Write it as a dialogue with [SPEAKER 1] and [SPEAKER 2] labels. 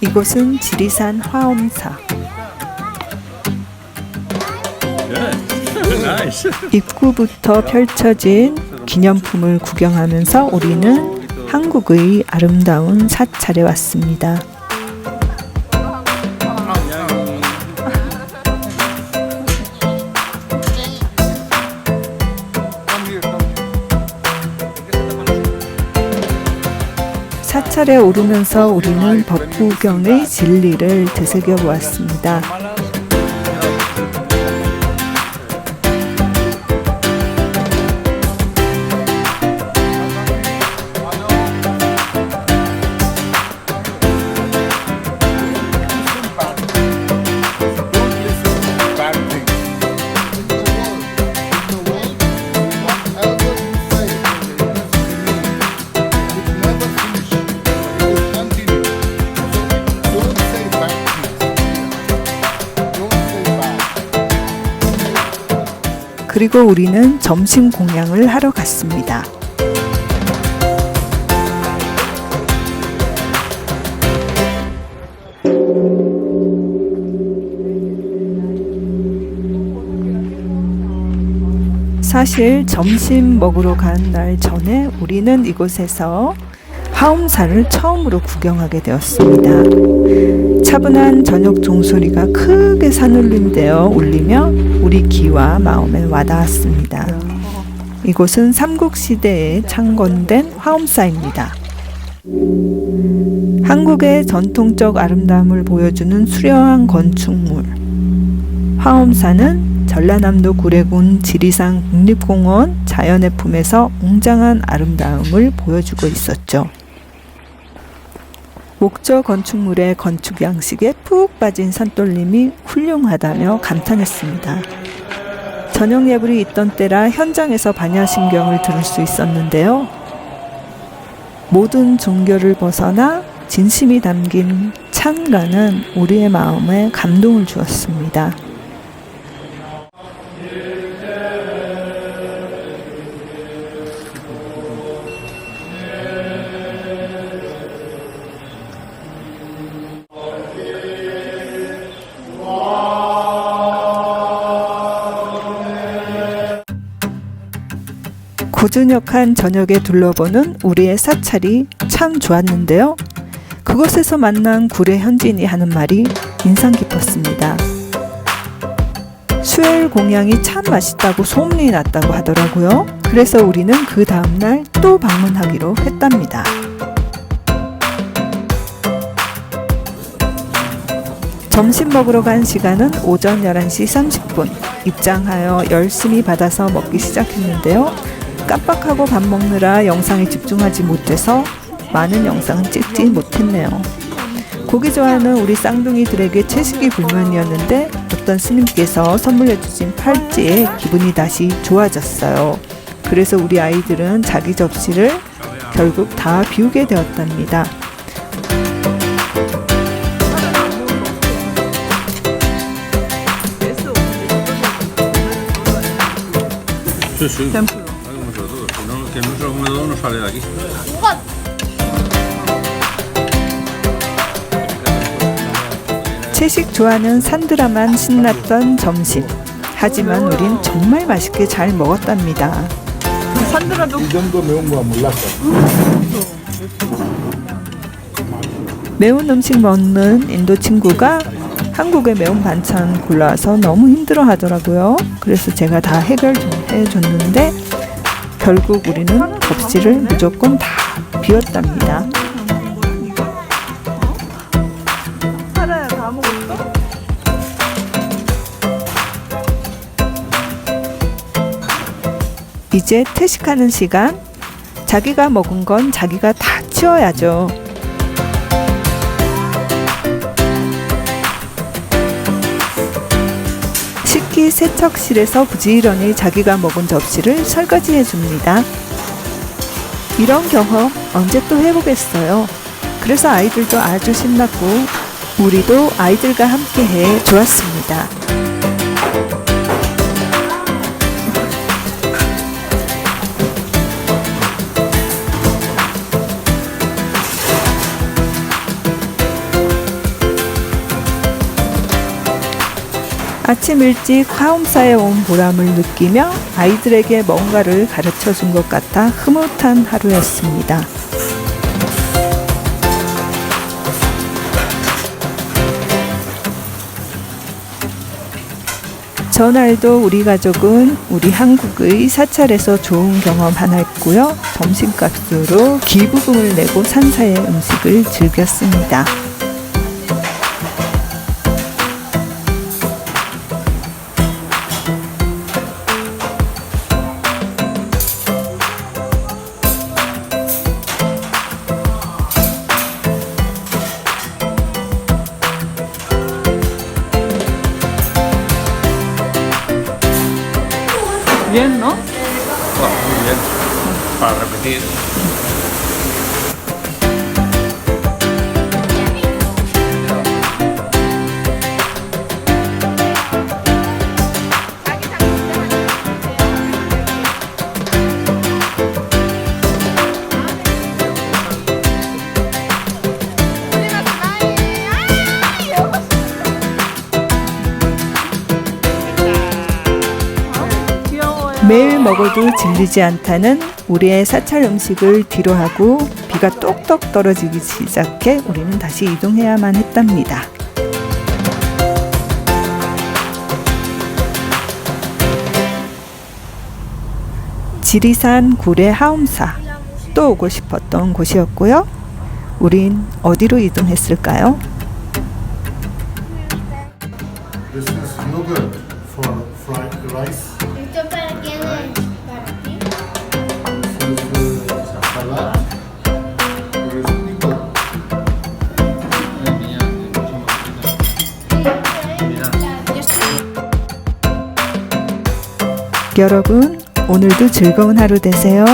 [SPEAKER 1] 이곳은 지리산 화엄사. 입구부터 펼쳐진 기념품을 구경하면서 우리는 한국의 아름다운 사찰에 왔습니다. 사찰에 오르면서 우리는 법구경의 진리를 되새겨 보았습니다. 그리고 우리는 점심 공양을 하러 갔습니다. 사실 점심 먹으러 간 날 전에 우리는 이곳에서 하움산을 처음으로 구경하게 되었습니다. 차분한 저녁 종소리가 크게 산울림되어 울리며 우리 귀와 마음에 와닿았습니다. 이곳은 삼국시대에 창건된 화엄사입니다. 한국의 전통적 아름다움을 보여주는 수려한 건축물. 화엄사는 전라남도 구례군 지리산 국립공원 자연의 품에서 웅장한 아름다움을 보여주고 있었죠. 목조 건축물의 건축 양식에 푹 빠진 산돌림이 훌륭하다며 감탄했습니다. 저녁 예불이 있던 때라 현장에서 반야신경을 들을 수 있었는데요. 모든 종교를 벗어나 진심이 담긴 찬가는 우리의 마음에 감동을 주었습니다. 고즈넉한 저녁에 둘러보는 우리의 사찰이 참 좋았는데요. 그곳에서 만난 구례 현진이 하는 말이 인상 깊었습니다. 수엘 공양이 참 맛있다고 소문이 났다고 하더라고요. 그래서 우리는 그 다음날 또 방문하기로 했답니다. 점심 먹으러 간 시간은 오전 11시 30분. 입장하여 열심히 받아서 먹기 시작했는데요. 깜빡하고 밥 먹느라 영상에 집중하지 못해서 많은 영상은 찍지 못했네요. 고기 좋아하는 우리 쌍둥이들에게 채식이 불만이었는데 어떤 스님께서 선물해 주신 팔찌에 기분이 다시 좋아졌어요. 그래서 우리 아이들은 자기 접시를 결국 다 비우게 되었답니다.
[SPEAKER 2] Sí, sí. Algo mucho todo. Si no, que no se lo come todo no sale de aquí.
[SPEAKER 1] 채식 좋아하는 산드라만 신났던 점심. 하지만 우린 정말 맛있게 잘 먹었답니다.
[SPEAKER 3] 이 정도 매운 거 몰랐어.
[SPEAKER 1] 매운 음식 먹는 인도 친구가 한국의 매운 반찬 골라서 너무 힘들어 하더라고요. 그래서 제가 다 해결 좀 해줬는데 결국 우리는 접시를 무조건 다 비웠답니다. 이제 퇴식하는 시간. 자기가 먹은 건 자기가 다 치워야죠. 식기 세척실에서 부지런히 자기가 먹은 접시를 설거지 해 줍니다. 이런 경험 언제 또 해보겠어요. 그래서 아이들도 아주 신났고 우리도 아이들과 함께해 좋았습니다. 아침 일찍 화엄사에 온 보람을 느끼며 아이들에게 뭔가를 가르쳐 준 것 같아 흐뭇한 하루였습니다. 전날도 우리 가족은 우리 한국의 사찰에서 좋은 경험 하나 했고요. 점심값으로 기부금을 내고 산사의 음식을 즐겼습니다. Bien, ¿no?
[SPEAKER 2] Ah, muy bien. Para repetir.
[SPEAKER 1] 매일 먹어도 질리지 않다는 우리의 사찰 음식을 뒤로 하고 비가 똑똑 떨어지기 시작해 우리는 다시 이동해야만 했답니다. 지리산 구례 하움사 또 오고 싶었던 곳이었고요. 우린 어디로 이동했을까요?
[SPEAKER 3] This is for fried rice.
[SPEAKER 1] 여러분, 오늘도 즐거운 하루 되세요.